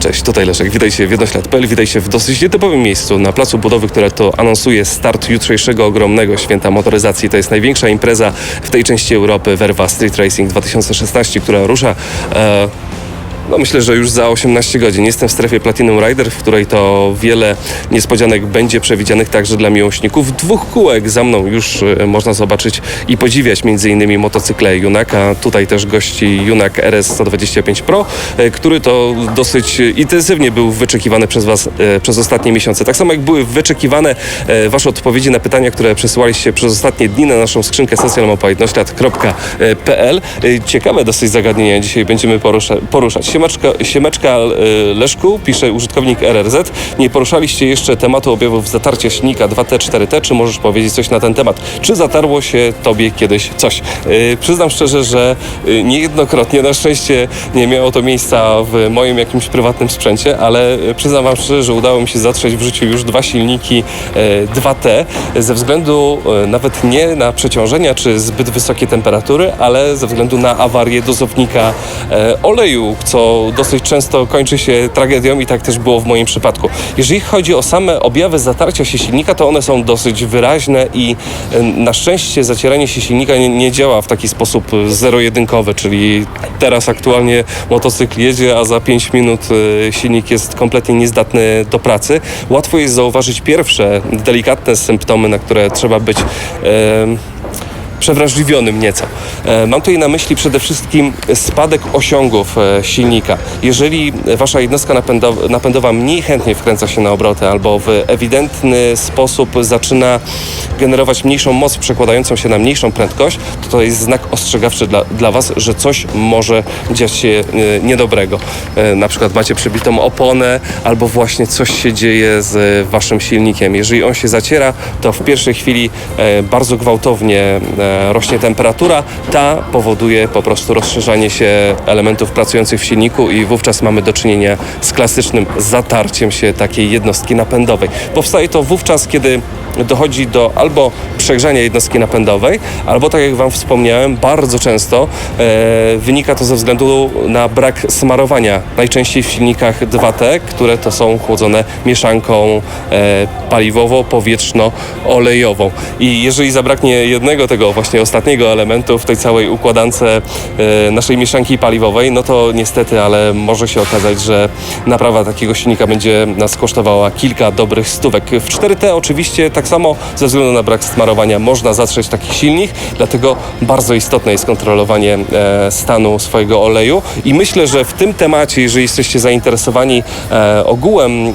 Cześć, tutaj Leszek. Witajcie w Jednoślad.pl. Witajcie w dosyć nietypowym miejscu na placu budowy, które to anonsuje start jutrzejszego ogromnego święta motoryzacji. To jest największa impreza w tej części Europy, Verva Street Racing 2016, która rusza. E, no myślę, że już za 18 godzin. Jestem w strefie Platinum Rider, w której to wiele niespodzianek będzie przewidzianych także dla miłośników dwóch kółek. Za mną już e, można zobaczyć i podziwiać m.in. motocykle Junaka. Tutaj też gości Junak RS 125 Pro, e, który to dosyć intensywnie był wyczekiwany przez Was e, przez ostatnie miesiące. Tak samo jak były wyczekiwane Wasze odpowiedzi na pytania, które przesyłaliście przez ostatnie dni na naszą skrzynkę socjalmałpa.pl. E, Ciekawe dosyć zagadnienia dzisiaj będziemy porusza, poruszać. Siemeczka, Siemeczka e, Leszku, pisze użytkownik RRZ. Nie poruszaliście jeszcze tematu objawów zatarcia silnika 2T, 4T. Czy możesz powiedzieć coś na ten temat? Czy zatarło się Tobie kiedyś coś? E, Przyznam szczerze, że e, niejednokrotnie, na szczęście nie miało to miejsca w moim jakimś prywatnym sprzęcie, ale przyznam Wam szczerze, że udało mi się zatrzeć w życiu już dwa silniki e, 2T ze względu nawet nie na przeciążenia czy zbyt wysokie temperatury, ale ze względu na awarię dozownika oleju, co dosyć często kończy się tragedią i tak też było w moim przypadku. Jeżeli chodzi o same objawy zatarcia się silnika, to one są dosyć wyraźne i e, na szczęście zacieranie się silnika nie, nie działa w taki sposób zero-jedynkowy, czyli teraz aktualnie motocykl jedzie, a za 5 minut e, silnik jest kompletnie niezdatny do pracy. Łatwo jest zauważyć pierwsze delikatne symptomy, na które trzeba być em, przewrażliwionym nieco. E, Mam tutaj na myśli przede wszystkim spadek osiągów e, silnika. Jeżeli wasza jednostka napędowa, mniej chętnie wkręca się na obroty albo w ewidentny sposób zaczyna generować mniejszą moc przekładającą się na mniejszą prędkość, to to jest znak ostrzegawczy dla, dla was, że coś może dziać się e, niedobrego. Na przykład macie przybitą oponę albo właśnie coś się dzieje z waszym silnikiem. Jeżeli on się zaciera, to w pierwszej chwili bardzo gwałtownie rośnie temperatura. Ta powoduje po prostu rozszerzanie się elementów pracujących w silniku i wówczas mamy do czynienia z klasycznym zatarciem się takiej jednostki napędowej. Powstaje to wówczas, kiedy dochodzi do albo przegrzania jednostki napędowej, albo tak jak Wam wspomniałem, bardzo często e, wynika to ze względu na brak smarowania. Najczęściej w silnikach 2T, które to są chłodzone mieszanką e, paliwowo-powietrzno-olejową. I jeżeli zabraknie jednego tego właśnie ostatniego elementu w tej całej układance e, naszej mieszanki paliwowej, no to niestety, ale może się okazać, że naprawa takiego silnika będzie nas kosztowała kilka dobrych stówek. W 4T oczywiście tak samo ze względu na brak smarowania można zatrzeć taki silnik, dlatego bardzo istotne jest kontrolowanie e, stanu swojego oleju i myślę, że w tym temacie, jeżeli jesteście zainteresowani e, ogółem e,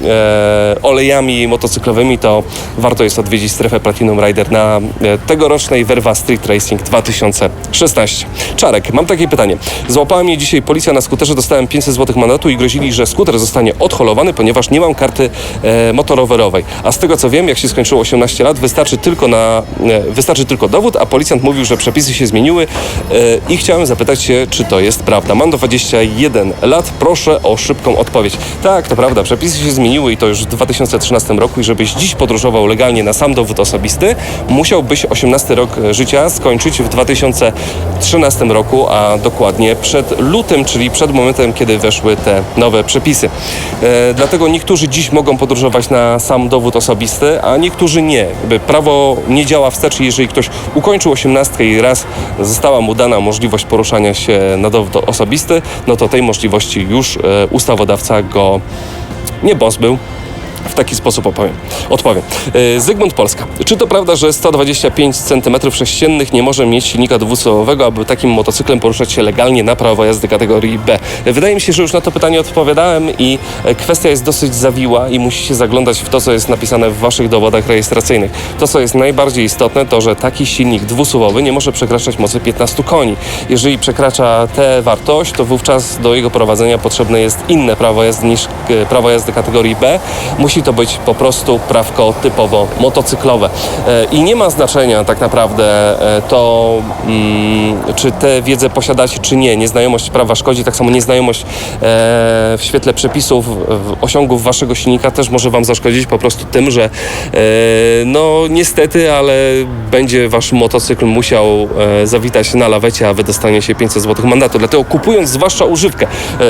olejami motocyklowymi, to warto jest odwiedzić strefę Platinum Rider na tegorocznej Verva Street Racing 2016. Czarek, mam takie pytanie. Złapała mnie dzisiaj policja na skuterze, dostałem 500 zł mandatu i grozili, że skuter zostanie odholowany, ponieważ nie mam karty motorowerowej. A z tego co wiem, jak się skończyło 18 lat, wystarczy tylko, na, e, wystarczy tylko dowód, a policjant mówił, że przepisy się zmieniły e, i chciałem zapytać się, czy to jest prawda. Mam do 21 lat, proszę o szybką odpowiedź. Tak, to prawda, przepisy się zmieniły i to już w 2013 roku i żebyś dziś podróżował legalnie na sam dowód osobisty, musiałbyś 18 rok życia skończyć w 2013 roku, a dokładnie przed lutym, czyli przed momentem, kiedy weszły te nowe przepisy. E, dlatego niektórzy dziś mogą podróżować na sam dowód osobisty, a niektórzy nie. Prawo nie działa wstecz, jeżeli ktoś ukończył 18 i raz została mu dana możliwość poruszania się na dowód osobisty, no to tej możliwości już e, ustawodawca go nie pozbył. W taki sposób opowiem. odpowiem. E, Zygmunt Polska. Czy to prawda, że 125 cm3 nie może mieć silnika dwusuwowego, aby takim motocyklem poruszać się legalnie na prawo jazdy kategorii B? Wydaje mi się, że już na to pytanie odpowiadałem i e, kwestia jest dosyć zawiła i musicie zaglądać w to, co jest napisane w waszych dowodach rejestracyjnych. To, co jest najbardziej istotne, to, że taki silnik dwusuwowy nie może przekraczać mocy 15 koni. Jeżeli przekracza tę wartość, to wówczas do jego prowadzenia potrzebne jest inne prawo jazdy niż e, prawo jazdy kategorii B. Musi Musi to być po prostu prawko typowo motocyklowe. E, I nie ma znaczenia tak naprawdę e, to, mm, czy tę wiedzę posiadacie, czy nie. Nieznajomość prawa szkodzi, tak samo nieznajomość e, w świetle przepisów, osiągów waszego silnika też może wam zaszkodzić po prostu tym, że no niestety, ale będzie wasz motocykl musiał zawitać na lawecie, a wy dostaniecie 500 zł mandatu. Dlatego kupując zwłaszcza używkę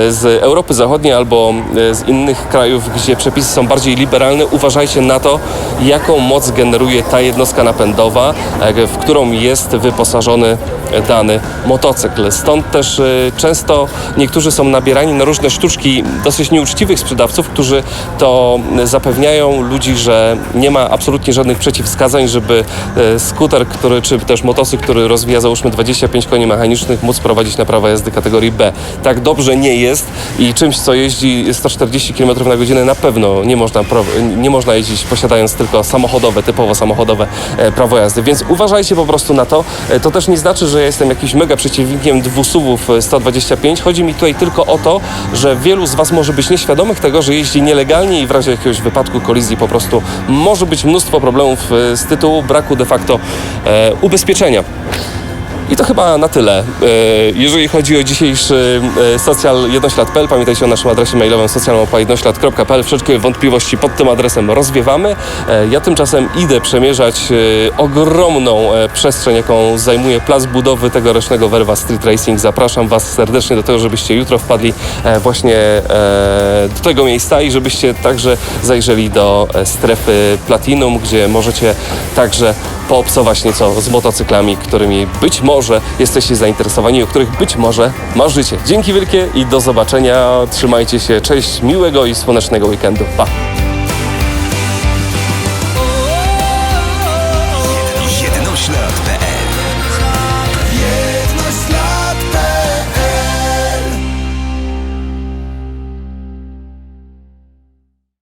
z Europy Zachodniej albo z innych krajów, gdzie przepisy są bardziej liberalne, uważajcie na to, jaką moc generuje ta jednostka napędowa, e, w którą jest wyposażony dany motocykl. Stąd też e, często niektórzy są nabierani na różne sztuczki dosyć nieuczciwych sprzedawców, którzy to zapewniają ludzi, że nie ma absolutnie żadnych przeciwwskazań, żeby e, skuter, który, czy też motocykl, który rozwija załóżmy 25 koni mechanicznych, móc prowadzić na prawo jazdy kategorii B. Tak dobrze nie jest i czymś, co jeździ 140 km na godzinę na pewno nie można, nie można jeździć posiadając tylko samochodowe, typowo samochodowe e, prawo jazdy. Więc uważajcie po prostu na to. E, To też nie znaczy, że ja jestem jakimś mega przeciwnikiem dwusuwów e, 125. Chodzi mi tutaj tylko o to, że wielu z Was może być nieświadomych tego, że jeździ nielegalnie i w razie jakiegoś wypadku, kolizji po prostu może być mnóstwo problemów e, z tytułu braku de facto e, ubezpieczenia. I to chyba na tyle. E, Jeżeli chodzi o dzisiejszy e, social jednoślad.pl, pamiętajcie o naszym adresie mailowym socjalmałpa.jednoślad.pl. Wszelkie wątpliwości pod tym adresem rozwiewamy. E, Ja tymczasem idę przemierzać ogromną przestrzeń, jaką zajmuje plac budowy tegorocznego Verva Street Racing. Zapraszam Was serdecznie do tego, żebyście jutro wpadli właśnie do tego miejsca i żebyście także zajrzeli do strefy Platinum, gdzie możecie także poobsować nieco z motocyklami, którymi być może jesteście zainteresowani, o których być może marzycie. Dzięki wielkie i do zobaczenia. Trzymajcie się. Cześć, miłego i słonecznego weekendu. Pa!